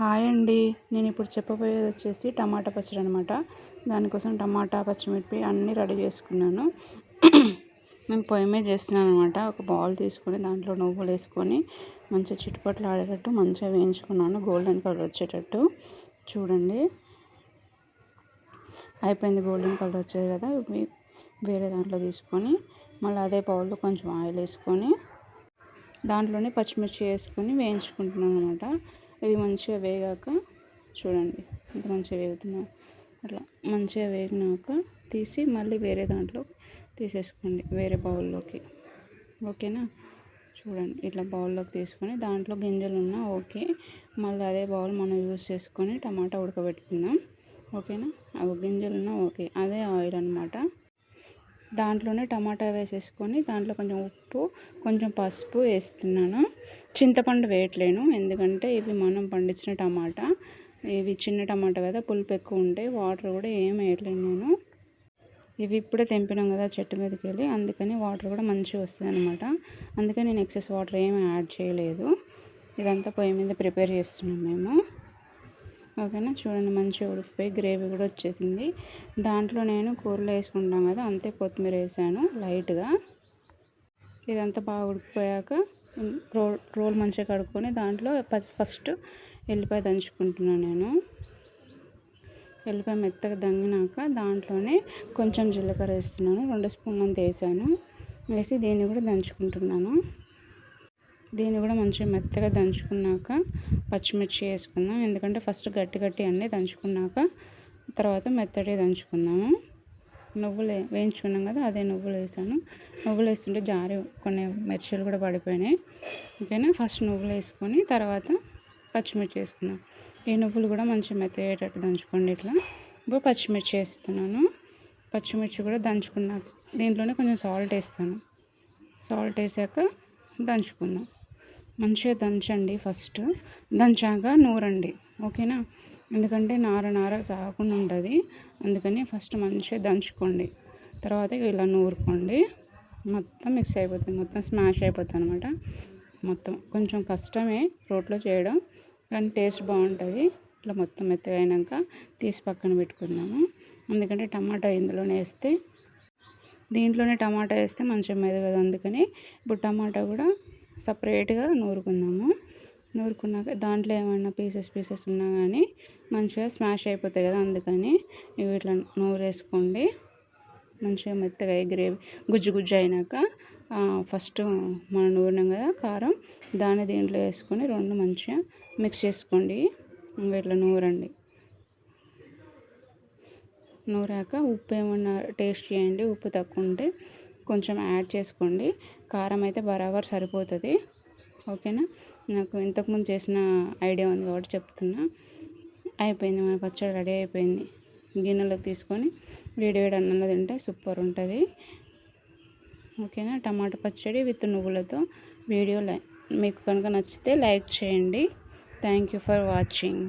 Hi అండి. నేను ఇప్పుడు చెప్పబోయేది వచ్చేసి టమాటా పచ్చడి అనమాట దానికోసం టమాటా పచ్చిమిర్చి అన్నీ రెడీ చేసుకున్నాను. నేను పొయ్యి చేస్తున్నాను అనమాట ఒక బౌల్ తీసుకొని దాంట్లో నువ్వులు వేసుకొని మంచిగా చిట్టుపట్లు ఆడేటట్టు మంచిగా వేయించుకున్నాను. గోల్డెన్ కలర్ వచ్చేటట్టు. చూడండి. అయిపోయింది గోల్డెన్ కలర్ వచ్చేది కదా. వేరే దాంట్లో తీసుకొని మళ్ళీ అదే బౌల్లో కొంచెం ఆయిల్ వేసుకొని దాంట్లోనే పచ్చిమిర్చి వేసుకొని వేయించుకుంటున్నాను అనమాట ఇవి మంచిగా వేగాక చూడండి ఇంత మంచిగా వేగుతున్నాయి. అట్లా మంచిగా వేగినాక తీసి మళ్ళీ వేరే దాంట్లో తీసేసుకోండి వేరే బౌల్లోకి. ఓకేనా? చూడండి ఇట్లా బౌల్లోకి తీసుకొని దాంట్లో గింజలు ఉన్నా ఓకే. మళ్ళీ అదే బౌల్ మనం యూజ్ చేసుకొని టమాటా ఉడకబెట్టుకుందాం. ఓకేనా? అవి గింజలు ఉన్నా ఓకే. అదే ఆయిల్ అనమాట దాంట్లోనే టమాటా వేసేసుకొని దాంట్లో కొంచెం ఉప్పు కొంచెం పసుపు వేస్తున్నాను. చింతపండు వేయట్లేను ఎందుకంటే ఇవి మనం పండించిన టమాటా. ఇవి చిన్న టమాటా కదా పులుపు ఎక్కువ ఉంటాయి వాటర్ కూడా ఏం వేయట్లేను నేను. ఇవి ఇప్పుడే తెంపినాం కదా చెట్టు మీదకి వెళ్ళి అందుకని వాటర్ కూడా మంచిగా వస్తుంది అనమాట అందుకని నేను ఎక్సెస్ వాటర్ ఏమి యాడ్ చేయలేదు. ఇదంతా పొయ్యి మీద ప్రిపేర్ చేస్తున్నాం మేము. ఓకేనా చూడండి మంచిగా ఉడికిపోయి గ్రేవీ కూడా వచ్చేసింది. దాంట్లో నేను కూరలో వేసుకుంటాం కదా అంతే కొత్తిమీర వేసాను లైట్గా. ఇదంతా బాగా ఉడికిపోయాక రోల్ రోల్ మంచిగా కడుక్కొని దాంట్లో ఫస్ట్ ఎల్లిపాయ దంచుకుంటున్నాను నేను. ఎల్లిపాయ మెత్తగా దంగినాక దాంట్లోనే కొంచెం జీలకర్ర వేస్తున్నాను రెండు స్పూన్లు అంత వేసాను. వేసి దీన్ని కూడా దంచుకుంటున్నాను. దీన్ని కూడా మంచిగా మెత్తగా దంచుకున్నాక పచ్చిమిర్చి వేసుకుందాం. ఎందుకంటే ఫస్ట్ గట్టి గట్టి అన్నీ దంచుకున్నాక తర్వాత మెత్తడి దంచుకుందాము. నువ్వులు వేయించుకున్నాం కదా అదే నువ్వులు వేసాను. నువ్వులు వేస్తుంటే జారి కొన్ని మిర్చీలు కూడా పడిపోయినాయి. ఓకేనా? ఫస్ట్ నువ్వులు వేసుకొని తర్వాత పచ్చిమిర్చి వేసుకున్నాం ఈ నువ్వులు కూడా మంచిగా మెత్తయ్యేటట్టు దంచుకోండి ఇట్లా. ఇప్పుడు పచ్చిమిర్చి వేస్తున్నాను. పచ్చిమిర్చి కూడా దంచుకున్నాక దీంట్లోనే కొంచెం సాల్ట్ వేస్తాను. సాల్ట్ వేసాక దంచుకుందాం. మంచిగా దంచండి ఫస్ట్. దంచాక నూరండి. ఓకేనా? ఎందుకంటే నార నార సాగకుండా ఉంటుంది. అందుకని ఫస్ట్ మంచిగా దంచుకోండి. తర్వాత ఇలా నూరుకోండి. మొత్తం మిక్స్ అయిపోతుంది. మొత్తం స్మాష్ అయిపోతుంది అనమాట మొత్తం కొంచెం కష్టమే రోట్లో చేయడం. కానీ టేస్ట్ బాగుంటుంది. ఇట్లా మొత్తం మెత్తగా అయినాక తీసి పక్కన పెట్టుకుందాము. ఎందుకంటే టమాటా ఇందులోనే వేస్తే దీంట్లోనే టమాటా వేస్తే మంచిగా మెదగదు. అందుకని ఇప్పుడు టమాటా కూడా సపరేట్గా నూరుకుందాము. నూరుకున్నాక దాంట్లో ఏమైనా పీసెస్ పీసెస్ ఉన్నా కానీ మంచిగా స్మాష్ అయిపోతాయి కదా అందుకని ఇవి ఇట్లా నూరేసుకోండి. మంచిగా మెత్తగా గ్రేవీ గుజ్జు గుజ్జు అయినాక ఫస్ట్ మనం నూరినాం కదా కారం దాన్ని దీంట్లో వేసుకొని రెండు మంచిగా మిక్స్ చేసుకోండి. ఇట్లా నూరండి. నూరాక ఉప్పు ఏమన్నా టేస్ట్ చేయండి ఉప్పు తక్కువ ఉంటే కొంచెం యాడ్ చేసుకోండి. కారం అయితే బరాబర్ సరిపోతుంది. ఓకేనా? నాకు ఇంతకుముందు చేసిన ఐడియా ఉంది కాబట్టి చెప్తున్నా. అయిపోయింది మన పచ్చడి రెడీ అయిపోయింది. గిన్నెలోకి తీసుకొని వేడివేడి అన్నంలో తింటే సూపర్ ఉంటుంది. ఓకేనా? టమాటా పచ్చడి విత్ నువ్వులతో వీడియో మీకు కనుక నచ్చితే లైక్ చేయండి. Thank you for watching.